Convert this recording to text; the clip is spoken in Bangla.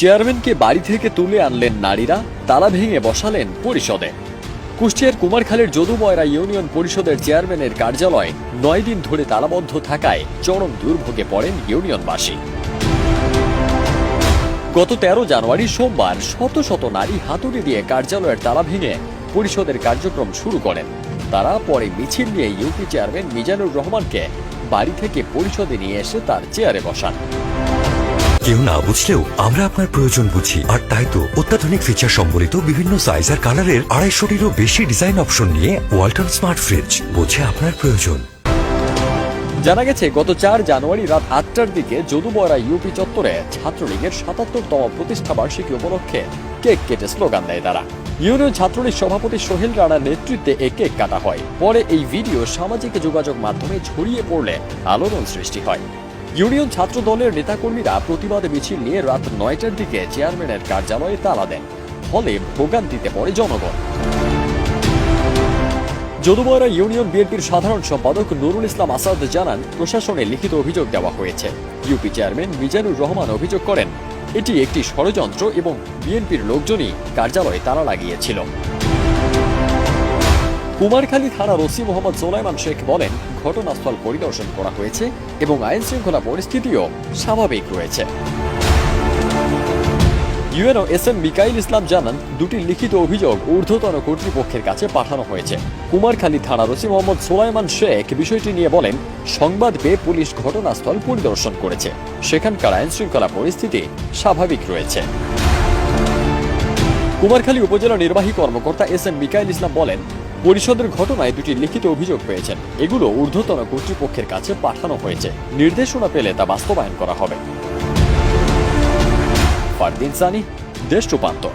চেয়ারম্যানকে বাড়ি থেকে তুলে আনলেন নারীরা, তালা ভেঙে বসালেন পরিষদে। কুষ্টিয়ার কুমারখালের যদুময়রা ইউনিয়ন পরিষদের চেয়ারম্যানের কার্যালয় নয় দিন ধরে তালাবদ্ধ থাকায় চরম দুর্ভোগে পড়েন ইউনিয়নবাসী। গত তেরো জানুয়ারি সোমবার শত শত নারী হাতুড়ি দিয়ে কার্যালয়ের তালা ভেঙে পরিষদের কার্যক্রম শুরু করেন। তারা পরে মিছিল নিয়ে ইউপি চেয়ারম্যান মিজানুর রহমানকে বাড়ি থেকে পরিষদে নিয়ে এসে তার চেয়ারে বসান। কেউ না বুঝলেও আমরা আপনার প্রয়োজন বুঝি। আর তাই তো অত্যাধুনিক ফিচার সম্বলিত বিভিন্ন সাইজ আর কালারের আড়াইশোটিরও বেশি ডিজাইন অপশন নিয়ে ওয়ালটন স্মার্ট ফ্রিজ বোঝে আপনার প্রয়োজন। জানা গেছে, গত চার জানুয়ারি রাত আটটার দিকে যদুবয়রা ইউপি চত্বরে ছাত্রলীগের সাতাত্তরতম প্রতিষ্ঠা বার্ষিকী উপলক্ষে কেক কেটে স্লোগান দেয় তারা। ইউনিয়ন ছাত্রলীগ সভাপতি সোহেল রানার নেতৃত্বে এই কেক কাটা হয়। পরে এই ভিডিও সামাজিক যোগাযোগ মাধ্যমে ছড়িয়ে পড়লে আলোড়ন সৃষ্টি হয়। ইউনিয়ন ছাত্র দলের নেতাকর্মীরা প্রতিবাদ মিছিল নিয়ে রাত নয়টার দিকে চেয়ারম্যানের কার্যালয়ে তালা দেন। ফলে ভোগান্তিতে পড়ে জনগণ। যদুবয়রা ইউনিয়ন বিএনপির সাধারণ সম্পাদক নুরুল ইসলাম আসাদ জানান, প্রশাসনে লিখিত অভিযোগ দেওয়া হয়েছে। ইউপি চেয়ারম্যান মিজানুর রহমান অভিযোগ করেন, এটি একটি ষড়যন্ত্র এবং বিএনপির লোকজনই কার্যালয়ে তালা লাগিয়েছিল। কুমারখালী থানার ওসি মোহাম্মদ সোলাইমান শেখ বলেন, ঘটনাস্থল পরিদর্শন করা হয়েছে এবং আইন শৃঙ্খলা পরিস্থিতিও স্বাভাবিক রয়েছে। UNO S M Mikail Islam জানান, দুটি লিখিত অভিযোগ ঊর্ধ্বতন কর্তৃপক্ষের কাছে পাঠানো হয়েছে। কুমারখালী থানার ওসি মোহাম্মদ সোলাইমান শেখ বিষয়টি নিয়ে বলেন, সংবাদ পেয়ে পুলিশ ঘটনাস্থল পরিদর্শন করেছে। সেখানকার আইন শৃঙ্খলা পরিস্থিতি স্বাভাবিক রয়েছে। কুমারখালী উপজেলা নির্বাহী কর্মকর্তা এস এম মিকাইল ইসলাম বলেন পরিষদের ঘটনায় দুটি লিখিত অভিযোগ পেয়েছেন। এগুলো ঊর্ধ্বতন কর্তৃপক্ষের কাছে পাঠানো হয়েছে। নির্দেশনা পেলে তা বাস্তবায়ন করা হবে। ফারদিন সানি, দেশ রূপান্তর